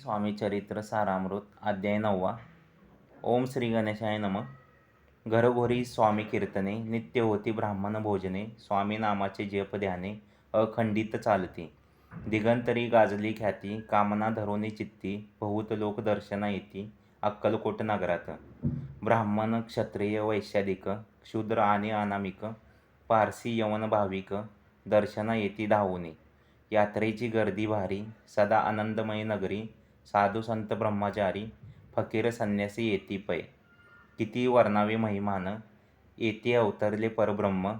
स्वामी चरित्र सारामृत अध्याय नववा. ओम श्री गणेशाय नम. घरोघरी स्वामी कीर्तने नित्य होती ब्राह्मण भोजने स्वामी नामाचे जप ध्याने अखंडित चालती. दिगंतरी गाजली ख्याती कामना धरोनी चित्ती बहुत लोक दर्शना येती अक्कलकोट नगरात. ब्राह्मण क्षत्रिय वैश्यादिक क्षुद्र आणि अनामिक पारसी यवन भाविक दर्शना येती धावूनी. यात्रेची गर्दी भारी सदा आनंदमय नगरी साधू संत ब्रह्मचारी फकीर संन्यासी येती पै. किती वर्णावे महिमान येथे अवतरले परब्रह्म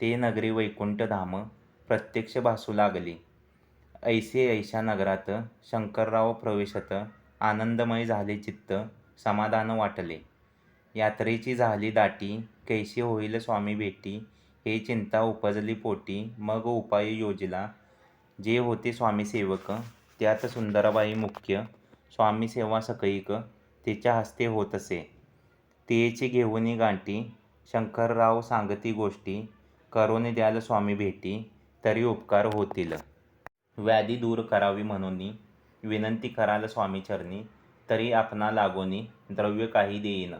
ते नगरी वैकुंठ धाम प्रत्यक्ष भासू लागली. ऐसे ऐशा नगरात शंकरराव प्रवेशत आनंदमय झाले चित्त समाधान वाटले. यात्रेची झाली दाटी कैशी होईल स्वामी भेटी हे चिंता उपजली पोटी मग उपाय योजला. जे होते स्वामी सेवक त्यात सुंदराबाई मुख्य स्वामी सेवा सकैक तिच्या हस्ते होत असे. तेची घेऊनी गांठी शंकरराव सांगती गोष्टी करून द्याल स्वामी भेटी तरी उपकार होतील. व्याधी दूर करावी म्हणून विनंती कराल स्वामी चरणी तरी आपणा लागोनी द्रव्य काही देईन.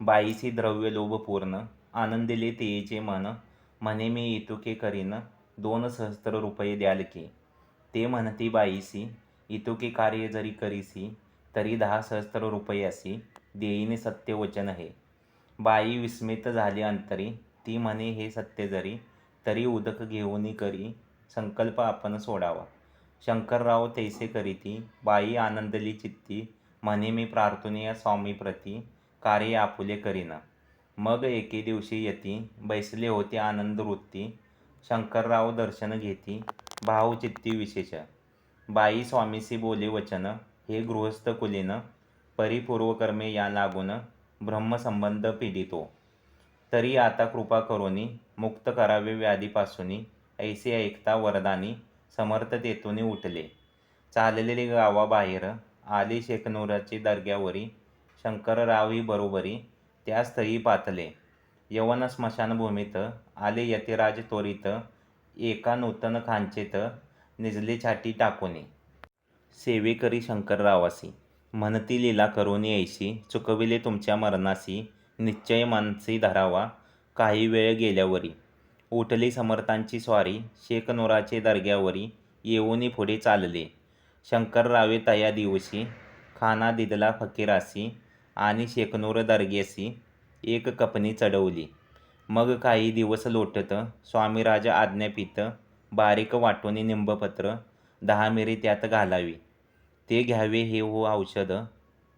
बाईसी द्रव्य लोभ पूर्ण आनंदिले तेचे मन म्हणे मी इतुके करीन दोन सहस्त्र रुपये द्याल की. ते म्हणती बाईसी इतुके कार्य जरी करीसी तरी दहा सहस्त्र रुपयासी देईने सत्य वचन हे बाई विस्मित झाली अंतरी ती म्हणे हे सत्य जरी तरी उदक घेऊनी करी संकल्प आपण सोडावा. शंकरराव तैसे करीती बाई आनंदली चित्ती म्हणे मी प्रार्थनीय स्वामीप्रती कार्य आपुले करीना. मग एके दिवशी यती बैसले होते आनंद वृत्ती शंकरराव दर्शन घेती भावचित्ती विशेष. बाई स्वामीसी बोले वचन हे गृहस्थ कुलीन परिपूर्वकर्मे या लागून ब्रह्मसंबंध पीडितो. तरी आता कृपा करोनी मुक्त करावे व्याधीपासूनी ऐसे ऐकता वरदानी समर्थ तेथून उठले. चाललेले गावाबाहेर आली शेखनोराची दर्ग्यावरी शंकररावही बरोबरी त्या स्थळी पातले. यवन स्मशानभूमीत आले यतिराज त्वरित एका नूतन खांचेत निजले छाटी टाकूने. सेवेकरी शंकररावासी म्हणती लीला करून ऐशी चुकविले तुमच्या मरणासी निश्चय मानसी धरावा काही वेळ गेल्यावरी. उठली समर्थांची स्वारी शेकनुराचे दर्ग्यावरी येऊनी पुढे चालले. शंकररावे तया दिवशी खाना दिदला फकीरासी आणि शेकनूर दर्ग्यासी एक कपनी चढवली. मग काही दिवस लोटत स्वामीराज आज्ञापित बारीक वाटोनी निंबपत्र दहा मिरी त्यात घालावी. ते घ्यावे हे हो औषध.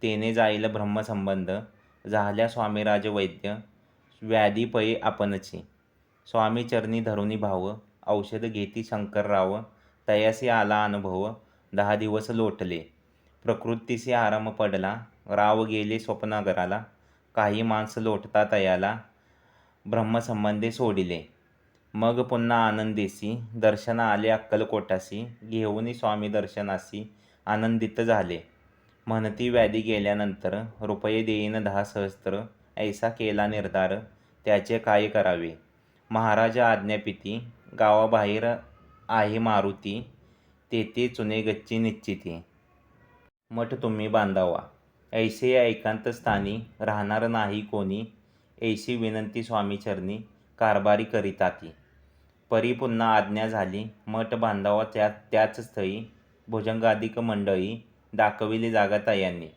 तेने जाईल ब्रह्मसंबंध. झाल्या स्वामीराज वैद्य. व्याधीपये आपणची. स्वामी चरणी भाव. औषध घेती शंकरराव. तयासी आला अनुभव. दहा दिवस लोटले. प्रकृतीसी आराम पडला. राव गेले स्वप्नागराला. काही माणसं लोटता तयाला. ब्रह्मसंबंधे सोडिले. मग पुन्हा आनंदेसी दर्शना आले अक्कलकोटासी घेऊनी स्वामी दर्शनासी आनंदित झाले. म्हणती व्याधी गेल्यानंतर रुपये देईन दहा सहस्त्र ऐसा केला निर्धार त्याचे काय करावे? महाराज आज्ञापिती गावाबाहेर आहे मारुती तेथे चुने गच्ची निश्चिती. मठ तुम्ही बांधावा. ऐसे या एकांत स्थानी राहणार नाही कोणी ऐशी विनंती स्वामीचरणी कारभारी करीताती. परी पुन्हा आज्ञा झाली मठ बांधावा त्या त्याच स्थळी भुजंगाधिक मंडळी दाखविली जागाता यांनी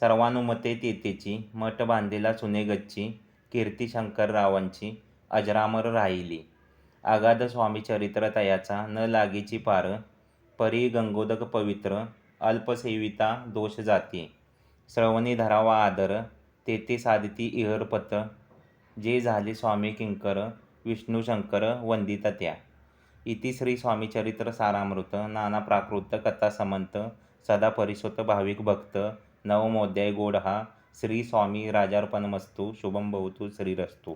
सर्वानुमते तेथेची मठ बांधलेला सुनेगच्ची कीर्ती शंकररावांची अजरामर राहिली. अगाध स्वामीचरित्र तयाचा न लागीची पार परी गंगोदक पवित्र अल्पसेविता दोष जाती. श्रवणी धरावा आदर तेथे साधिती इहरपत जे झाले स्वामी किंकर विष्णुशंकर वंदित त्या इति श्री स्वामीचरित्र सारामृत नाना प्राकृत कथा समंत सदा परिसुत भाविक भक्त नवमोध्याय गोड हा श्री स्वामी राजार्पणमस्तू शुभम भवतु श्रीरस्तू.